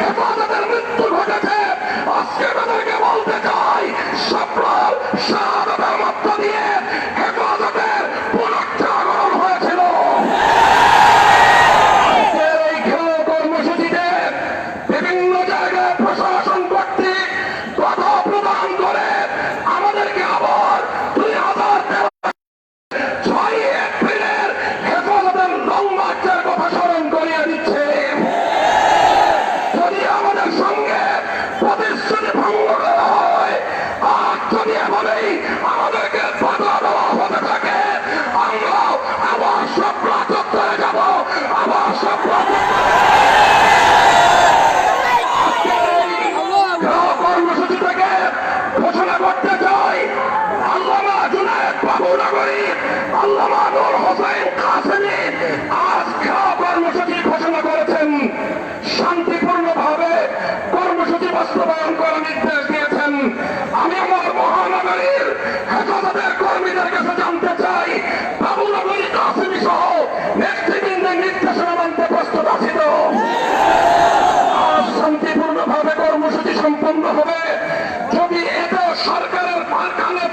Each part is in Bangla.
হেফাজতের মৃত্যু ঘটেছে। আজকে তাদেরকে বলতে চাই সফল শাহাদাতের মধ্য দিয়ে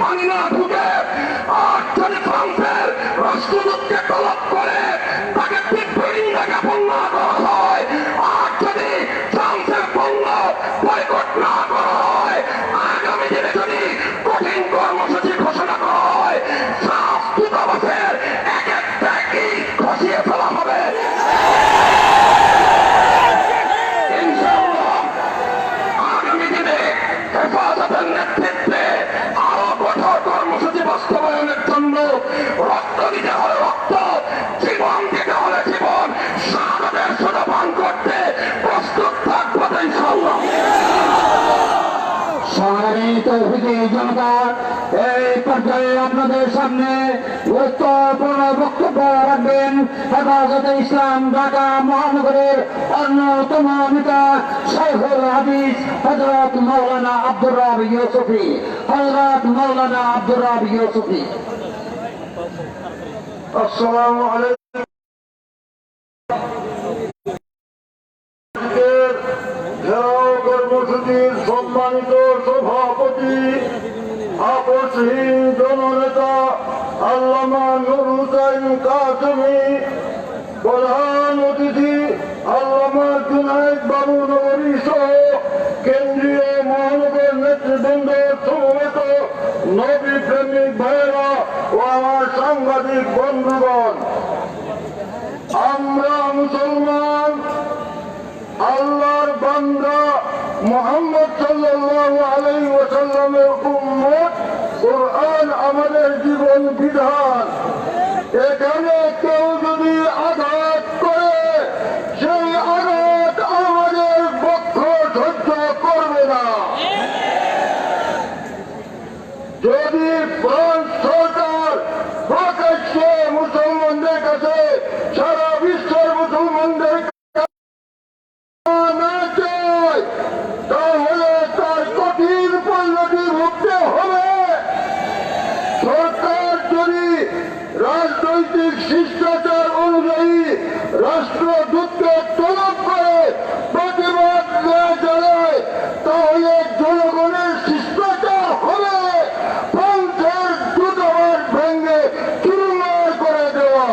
কানে সংগ্রামী জনতা এই পর্যায়ে আপনাদের সামনে গুরুত্বপূর্ণ বক্তব্য রাখবেন। হেফাজতে ইসলাম ঢাকা মহানগরের অন্যতম নেতা শাইখুল হাদিস হজরত মৌলানা আব্দুর রাব ইউসুফি। হজরত মৌলানা আব্দুর রাব ইউসুফি। আসসালামু আলাইকুম। সম্মানিত সভাপতি আপসহীন জননেতা আল্লামা নুর হুসাইন কাসমি প্রধান অতিথি আল্লামা জুনাইদ বাবু নগরী সহ কেন্দ্রীয় মহানগর নেতৃবৃন্দ, সমবেত নবী প্রেমিক ভাইয়েরা ও আমার সাংবাদিক বন্ধুগণ। মোহাম্মদ সাল্লাহ আলাইহি ওসাল্লামের উম্মত কোরআন আমাদের জীবন বিধান। এখানে কেউ যদি আঘাত করে, সেই আঘাত আমাদের পক্ষ সহ্য করবে না। যদি ফ্রান্স সরকার প্রকাশ্যে মুসলমানদের কাছে সারা বিশ্বের মুসলমানদের না চায় তাহলে তার কঠিন পরিণতি ভুগতে হবে সরকার যদি রাজনৈতিক শিষ্টাচার অনুযায়ী রাষ্ট্রদূতকে তলব করে প্রতিবাদ না জানায়, তাহলে জনগণের শিষ্টাচার হবে। ফ্রান্সের দূতাবাস ভেঙে চুরমার করে দেওয়া।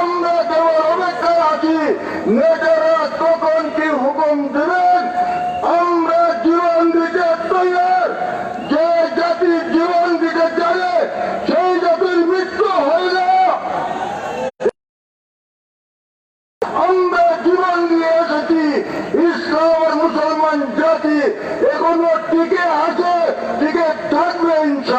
আমরা কেবল অপেক্ষায় আছি, নেতারা কখন কি হুকুম দেবেন আমরা জীবন দিতে তৈয়ার যে জাতি জীবন দিতে জানে সেই জাতির মৃত্যু হয় না আমরা জীবন দিয়ে এসেছি ইসলাম আর মুসলমান জাতি এখনও টিকে আছে টিকে থাকবে ইনশাআল্লাহ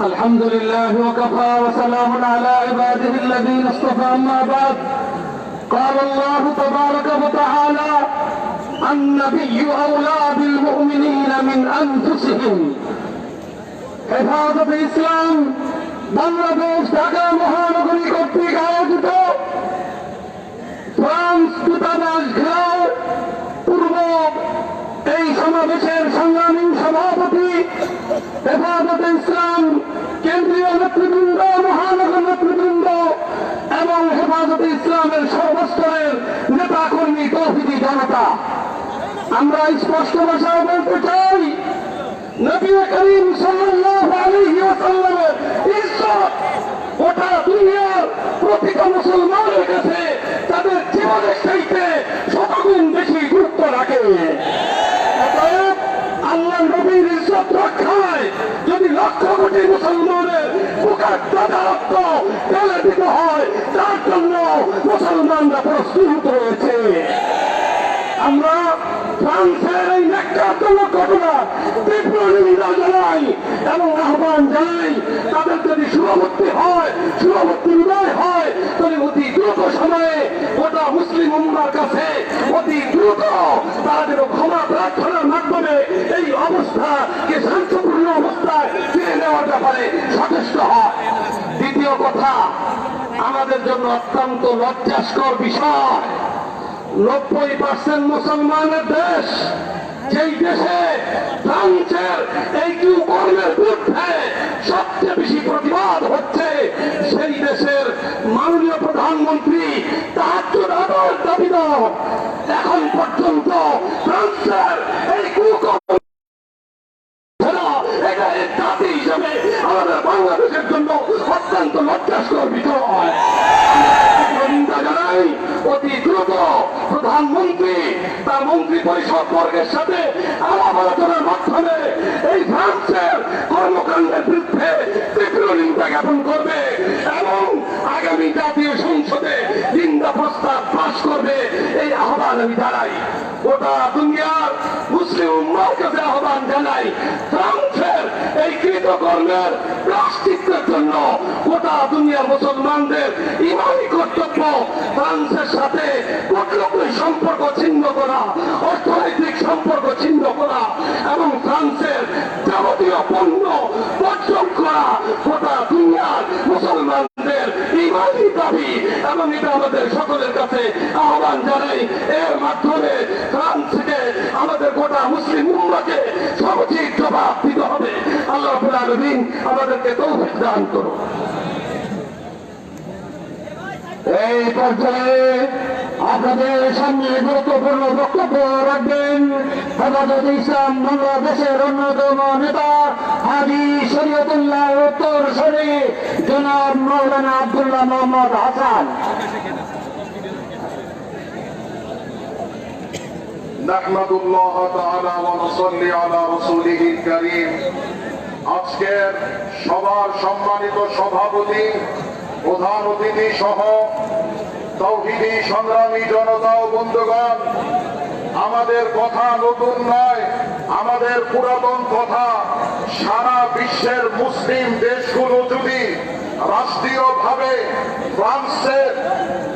الحمد لله وكفى وسلام على عباده الذين اصطفى أما بعد قال الله تبارك وتعالى النبي أولى بالمؤمنين من أنفسهم হেফাজত ইসলাম বাংলাদেশ ঢাকা মহানগরী কর্তৃক আয়োজিত ফ্রান্স দূতাবাস ঘেরাও পূর্ব এই সমাবেশের সংগ্রামী সভাপতি ইসলাম, কেন্দ্রীয় নেতৃবৃন্দ, মহানগর নেতৃবৃন্দ এবং হেফাজত ইসলামের সর্বস্তরের নেতা কর্মী তৌহিদি জনতা। আমরা স্পষ্ট ভাষায় বলতে চাই, নবী করিম সাল্লাল্লাহু আলাইহি ওয়াসাল্লামের ইজ্জত গোটা দুনিয়ার প্রতিটা মুসলমানের কাছে তাদের জীবনের চাইতে শতগুণ বেশি গুরুত্ব রাখে অতএব আল্লাহ নবীর ইজ্জত রক্ষায় যদি লক্ষ মুসলমানের বুকের দাদা হয়, তার জন্য মুসলমানরা প্রস্তুত রয়েছে আমরা ফ্রান্সের এই ন্যাক্কারজনক ঘটনা তীব্র জানাই এবং আহ্বান জানাই, তাদের যদি শুভবর্তী হয় শুভবর্তী উদয় হয়, তাহলে অতি দ্রুত সময়ে গোটা মুসলিম উম্মার কাছে অতি দ্রুত তারা যেন ক্ষমা প্রার্থনার মাধ্যমে এই অবস্থাকে শান্তপূর্ণ অবস্থায় ফিরে নেওয়ার ব্যাপারে সচেষ্ট হয় দ্বিতীয় কথা, আমাদের জন্য অত্যন্ত লজ্জাস্কর বিষয়। নব্বই পার্সেন্ট মুসলমানের দেশ, যেই দেশে ফ্রান্সের এই কর্মের বিরুদ্ধে সবচেয়ে বেশি প্রতিবাদ হচ্ছে, সেই দেশের মাননীয় প্রধানমন্ত্রী তার আদর দাবিদার এখন পর্যন্ত ফ্রান্সের অতি দ্রুত প্রধানমন্ত্রী তার মন্ত্রী পরিষদ বর্গের সাথে আলাপ আলোচনার মাধ্যমে এই ফ্রান্সের কর্মকাণ্ডের বিরুদ্ধে তীব্র নিন্দা জ্ঞাপন করবে এবং আগামী জাতীয় সংসদে নিন্দা প্রস্তাব পাশ করবে এই আহ্বান আমি জানাই। গোটা দুনিয়ার মুসলিম উম্মার কাছে আহ্বান জানাই ফ্রান্সের এই কৃতকর্মের প্লাস্টিকের জন্য গোটা দুনিয়ার মুসলমানদের ইমানি কর্তব্য, ফ্রান্সের সাথে কূটনৈতিক সম্পর্ক ছিন্ন করা, অর্থনৈতিক সম্পর্ক ছিন্ন করা এবং ফ্রান্সের যাবতীয় পণ্য বর্জন করা গোটা দুনিয়ার মুসলমানদের ইমানি দাবি এবং এটা আমাদের সকলের কাছে আহ্বান জানাই। এর মাধ্যমে ফ্রান্সকে আমাদের গোটা মুসলিম উম্মাকে সমুচিত জবাব দিতে হবে। আল্লাহ আলমিন আমাদেরকে তৌফিক দান করুন। এই পর্যায়ে আপনাদের সামনে গুরুত্বপূর্ণ বক্তব্য রাখবেন হেফাজত ইসলাম বাংলাদেশের অন্যতম নেতা হাজি শরীয়তুল্লাহ উত্তর শরী জনাব মৌলানা আব্দুল্লাহ মোহাম্মদ হাসান نحمد الله تعالى ونصلي على رسوله الكريم আজকের সবার সম্মানিত সভাপতি প্রধান অতিথি সহ তৌহিদি, সংগ্রামী জনতা ও বন্ধুগণ, আমাদের কথা নতুন নয়, আমাদের পুরাতন কথা, সারা বিশ্বের মুসলিম দেশগুলো যদি রাষ্ট্রীয়ভাবে ফ্রান্সের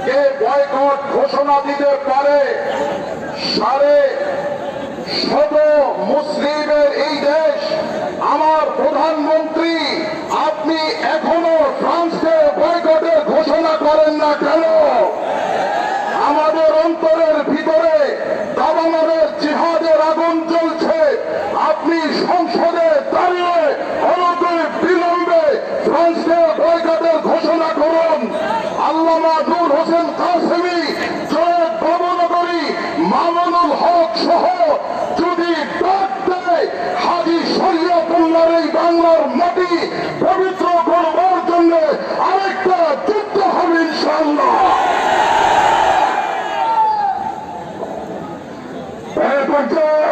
কে বয়কট ঘোষণা দিতে পারে, সাড়ে শত মুসলিমের এই দেশ, আমার প্রধানমন্ত্রী, আপনি এখনও ফ্রান্সকে করেন না কেন? আমাদের অন্তরের ভিতরে দাবানলের জিহাদের আগুন জ্বলছে। আপনি সংসদে দাঁড়িয়ে অনতি বিলম্বে ফ্রান্সকে বয়কটের ঘোষণা করুন। আল্লামা নূর হোসেন কাসেমি বাংলার মাটি পবিত্র করবার জন্য আরেকটা যুদ্ধ হবে ইনশাআল্লাহ এই পর্যায়ে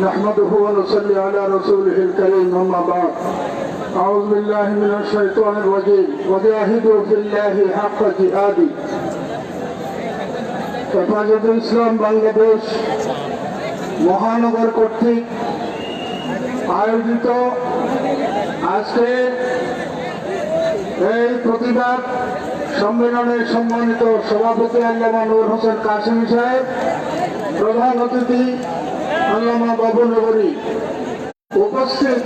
نحمده ونصلي على رسوله الكريم أما بعد أعوذ بالله من الشيطان الرجيم وجاهدوا في الله حق جهاده হেফাজতুল ইসলাম বাংলাদেশ মহানগর কর্তৃক আয়োজিত আজকে এই প্রতিবাদ সম্মেলনের সম্মানিত সভাপতি আল্লামা নূর হোসেন কাসিম সাহেব প্রধান অতিথি আল্লামা বাবু নগরী উপস্থিত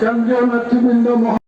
কেন্দ্রীয় নেতৃবৃন্দ মহা